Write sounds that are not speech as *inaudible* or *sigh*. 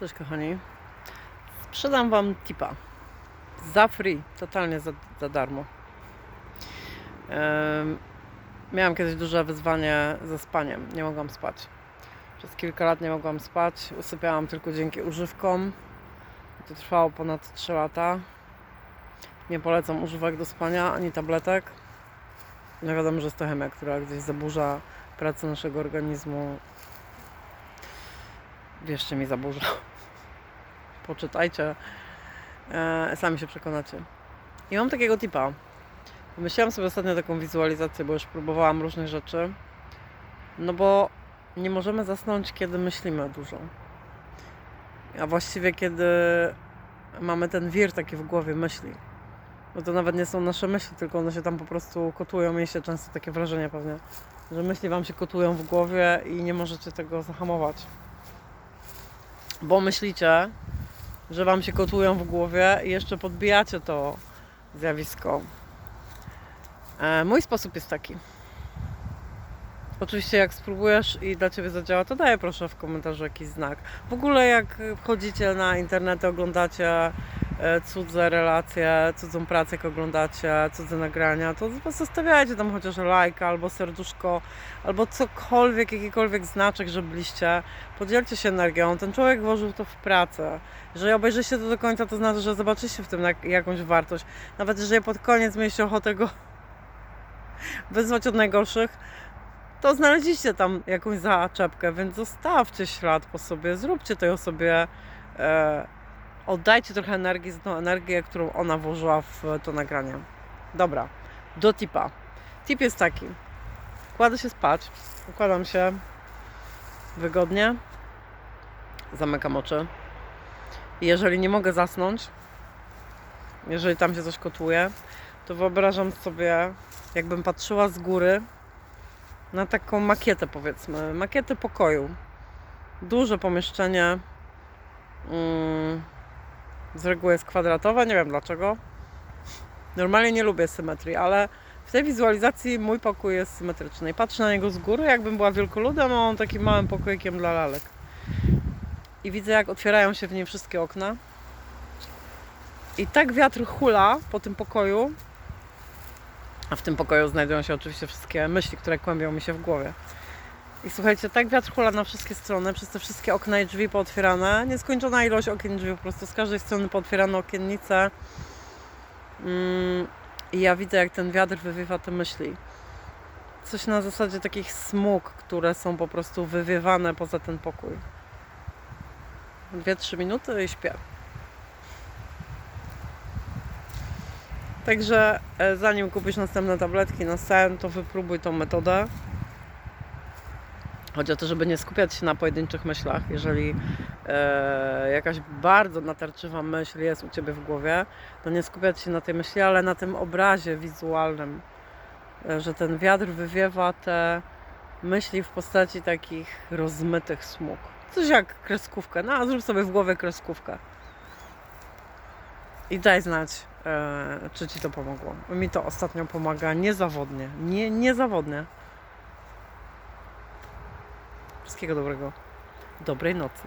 Cześć kochani. Sprzedam Wam tipa. Za free, totalnie za, za darmo. Miałam kiedyś duże wyzwanie ze spaniem. Nie mogłam spać. Przez kilka lat nie mogłam spać. Usypiałam tylko dzięki używkom. To trwało ponad 3 lata. Nie polecam używek do spania ani tabletek. No wiadomo, że jest to chemia, która gdzieś zaburza pracę naszego organizmu. Wierzcie mi, zaburza. Poczytajcie. E, sami się przekonacie. I mam takiego tipa. Wymyśliłam sobie ostatnio taką wizualizację, bo już próbowałam różnych rzeczy. No bo nie możemy zasnąć, kiedy myślimy dużo. A właściwie kiedy mamy ten wir taki w głowie myśli. Bo to nawet nie są nasze myśli, tylko one się tam po prostu kotują. Mieliście często takie wrażenie pewnie, że myśli wam się kotują w głowie i nie możecie tego zahamować. Bo myślicie, że wam się kotują w głowie i jeszcze podbijacie to zjawisko. E, mój sposób jest taki. Oczywiście jak spróbujesz i dla Ciebie zadziała, to daję proszę w komentarzu jakiś znak. W ogóle jak wchodzicie na internet, oglądacie cudze relacje, cudzą pracę, jak oglądacie, cudze nagrania, to zostawiajcie tam chociaż lajka albo serduszko, albo cokolwiek, jakikolwiek znaczek, że byliście. Podzielcie się energią. Ten człowiek włożył to w pracę. Jeżeli obejrzycie to do końca, to znaczy, że zobaczycie w tym jak- jakąś wartość. Nawet jeżeli pod koniec mieliście ochotę go *laughs* wyzwać od najgorszych, to znaleźliście tam jakąś zaczepkę, więc zostawcie ślad po sobie, zróbcie tej osobie, e, oddajcie trochę energii za tą energię, którą ona włożyła w to nagranie. Dobra, do tipa. Tip jest taki. Kładę się spać, układam się wygodnie, zamykam oczy. Jeżeli nie mogę zasnąć, jeżeli tam się coś kotuje, to wyobrażam sobie, jakbym patrzyła z góry na taką makietę, powiedzmy, makietę pokoju. Duże pomieszczenie. Mm, z reguły jest kwadratowe, nie wiem dlaczego. Normalnie nie lubię symetrii, ale w tej wizualizacji mój pokój jest symetryczny. I patrzę na niego z góry, jakbym była wielkoludem, a on takim małym pokoikiem dla lalek. I widzę, jak otwierają się w niej wszystkie okna. I tak wiatr hula po tym pokoju, a w tym pokoju znajdują się oczywiście wszystkie myśli, które kłębią mi się w głowie. I słuchajcie, tak wiatr hula na wszystkie strony, przez te wszystkie okna i drzwi pootwierane. Nieskończona ilość okien drzwi, po prostu z każdej strony pootwierane okiennice. Mm, I ja widzę, jak ten wiatr wywiewa te myśli. Coś na zasadzie takich smug, które są po prostu wywiewane poza ten pokój. Dwie, trzy minuty i śpię. Także e, zanim kupisz następne tabletki na sen, to wypróbuj tą metodę. Chodzi o to, żeby nie skupiać się na pojedynczych myślach. Jeżeli e, jakaś bardzo natarczywa myśl jest u Ciebie w głowie, to nie skupiać się na tej myśli, ale na tym obrazie wizualnym. E, że ten wiatr wywiewa te myśli w postaci takich rozmytych smug. Coś jak kreskówkę. No, a zrób sobie w głowie kreskówkę. I daj znać, e, czy Ci to pomogło. Mi to ostatnio pomaga niezawodnie. Nie, niezawodnie. Wszystkiego dobrego. Dobrej nocy.